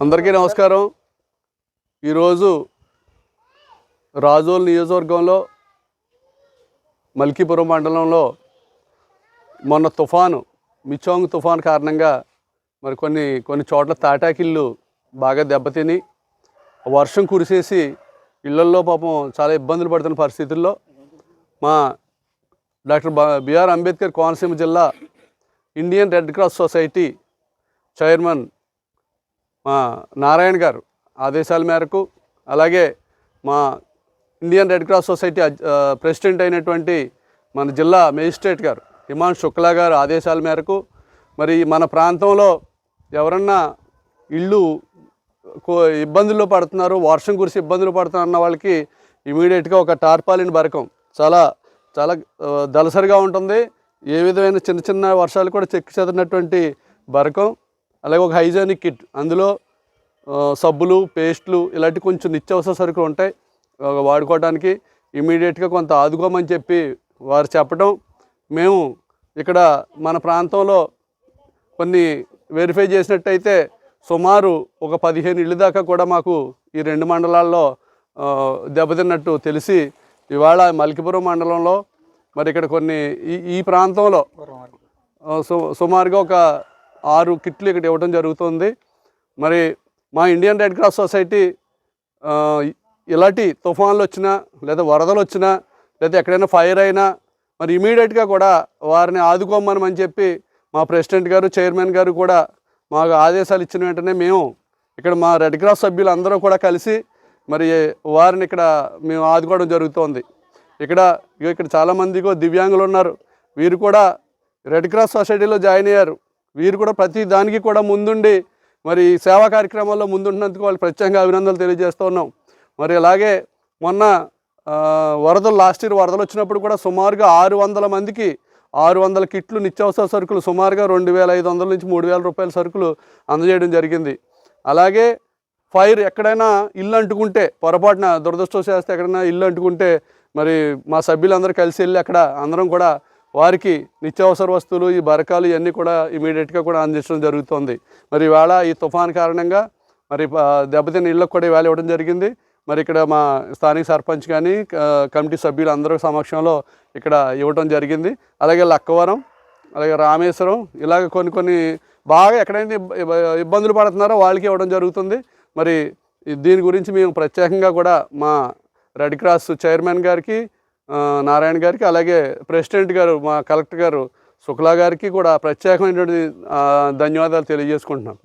అందరికీ నమస్కారం. ఈరోజు రాజోల్ నియోజకవర్గంలో మల్కీపురం మండలంలో మొన్న తుఫాను మిచోంగ్ తుఫాను కారణంగా మరి కొన్ని కొన్ని చోట్ల తాటాకిళ్ళు బాగా దెబ్బతిని వర్షం కురిసేసి ఇళ్ళల్లో పాపం చాలా ఇబ్బందులు పడుతున్న పరిస్థితుల్లో మా డాక్టర్ బిఆర్ అంబేద్కర్ కోనసీమ జిల్లా Indian red cross society chairman మా నారాయణ గారు ఆదేశాల మేరకు అలాగే మా Indian red cross society president అయినటువంటి మన జిల్లా మేజిస్ట్రేట్ గారు హిమాన్ శుక్లా గారు ఆదేశాల మేరకు మరి మన ప్రాంతంలో ఎవరన్నా ఇళ్ళు కో- ఇబ్బందుల్లో పడుతున్నారు వర్షం కురిసి ఇబ్బందులు పడుతున్నారన్న వాళ్ళకి ఇమీడియట్గా ఒక టార్పాలిన్ బరకం. చాలా చాలా దలసరిగా దళసరిగా ఉంటుంది. ఏ విధమైన చిన్న చిన్న వర్షాలు కూడా చెక్కి చెదిరినటువంటి బరకం. అలాగే ఒక హైజానిక్ కిట్. అందులో సబ్బులు పేస్ట్లు ఇలాంటి కొంచెం నిత్యావసర సరుకులు ఉంటాయి. వాడుకోవడానికి ఇమీడియట్గా కొంత ఆదుకోమని చెప్పి వారు చెప్పడం మేము ఇక్కడ మన ప్రాంతంలో కొన్ని వెరిఫై చేసినట్టయితే సుమారు ఒక పదిహేను ఇళ్ళు దాకా కూడా మాకు ఈ రెండు మండలాల్లో దెబ్బతిన్నట్టు తెలిసి ఇవాళ మల్కిపురం మండలంలో మరి ఇక్కడ కొన్ని ఈ ఈ ప్రాంతంలో సుమారుగా ఒక ఆరు కిట్లు ఇక్కడ ఇవ్వడం జరుగుతుంది. మరి మా ఇండియన్ రెడ్ క్రాస్ సొసైటీ ఇలాంటి తుఫాన్లు వచ్చినా లేదా వరదలు వచ్చినా లేదా ఎక్కడైనా ఫైర్ అయినా మరి ఇమీడియట్గా కూడా వారిని ఆదుకోమని చెప్పి మా ప్రెసిడెంట్ గారు చైర్మన్ గారు కూడా మాకు ఆదేశాలు ఇచ్చిన వెంటనే మేము ఇక్కడ మా రెడ్ క్రాస్ సభ్యులు అందరూ కూడా కలిసి మరి వారిని ఇక్కడ మేము ఆదుకోవడం జరుగుతోంది. ఇక్కడ ఇగో ఇక్కడ చాలామందికి దివ్యాంగులు ఉన్నారు. వీరు కూడా రెడ్ క్రాస్ సొసైటీలో జాయిన్ అయ్యారు. వీరు కూడా ప్రతి దానికి కూడా ముందుండి మరి సేవా కార్యక్రమాల్లో ముందుంటున్నందుకు వాళ్ళు ప్రత్యేకంగా అభినందనలు తెలియజేస్తూ ఉన్నాం. మరి అలాగే మొన్న వరదలు లాస్ట్ ఇయర్ వరదలు వచ్చినప్పుడు కూడా సుమారుగా ఆరు వందల మందికి ఆరు వందల కిట్లు నిత్యావసర సరుకులు సుమారుగా రెండు వేల ఐదు వందల నుంచి మూడు వేల రూపాయల సరుకులు అందజేయడం జరిగింది. అలాగే ఫైర్ ఎక్కడైనా ఇల్లు అంటుకుంటే పొరపాటున దురదృష్టం చేస్తే ఎక్కడైనా ఇల్లు అంటుకుంటే మరి మా సభ్యులందరూ కలిసి వెళ్ళి అక్కడ అందరం కూడా వారికి నిత్యావసర వస్తువులు ఈ బరకాలు ఇవన్నీ కూడా ఇమీడియట్గా కూడా అందించడం జరుగుతుంది. మరి ఇవాళ ఈ తుఫాన్ కారణంగా మరి దెబ్బతిన్న ఇళ్ళకు కూడా ఇవాళ ఇవ్వడం జరిగింది. మరి ఇక్కడ మా స్థానిక సర్పంచ్ కానీ కమిటీ సభ్యులు అందరూ సమక్షంలో ఇక్కడ ఇవ్వడం జరిగింది. అలాగే లక్కవరం అలాగే రామేశ్వరం ఇలాగ కొన్ని కొన్ని బాగా ఎక్కడైతే ఇబ్బందులు పడుతున్నారో వాళ్ళకి ఇవ్వడం జరుగుతుంది. మరి దీని గురించి మేము ప్రత్యేకంగా కూడా మా రెడ్ క్రాస్ చైర్మన్ గారికి నారాయణ గారికి అలాగే ప్రెసిడెంట్ గారు మా కలెక్టర్ గారు శుక్లా గారికి కూడా ప్రత్యేకమైనటువంటి ధన్యవాదాలు తెలియజేసుకుంటున్నాం.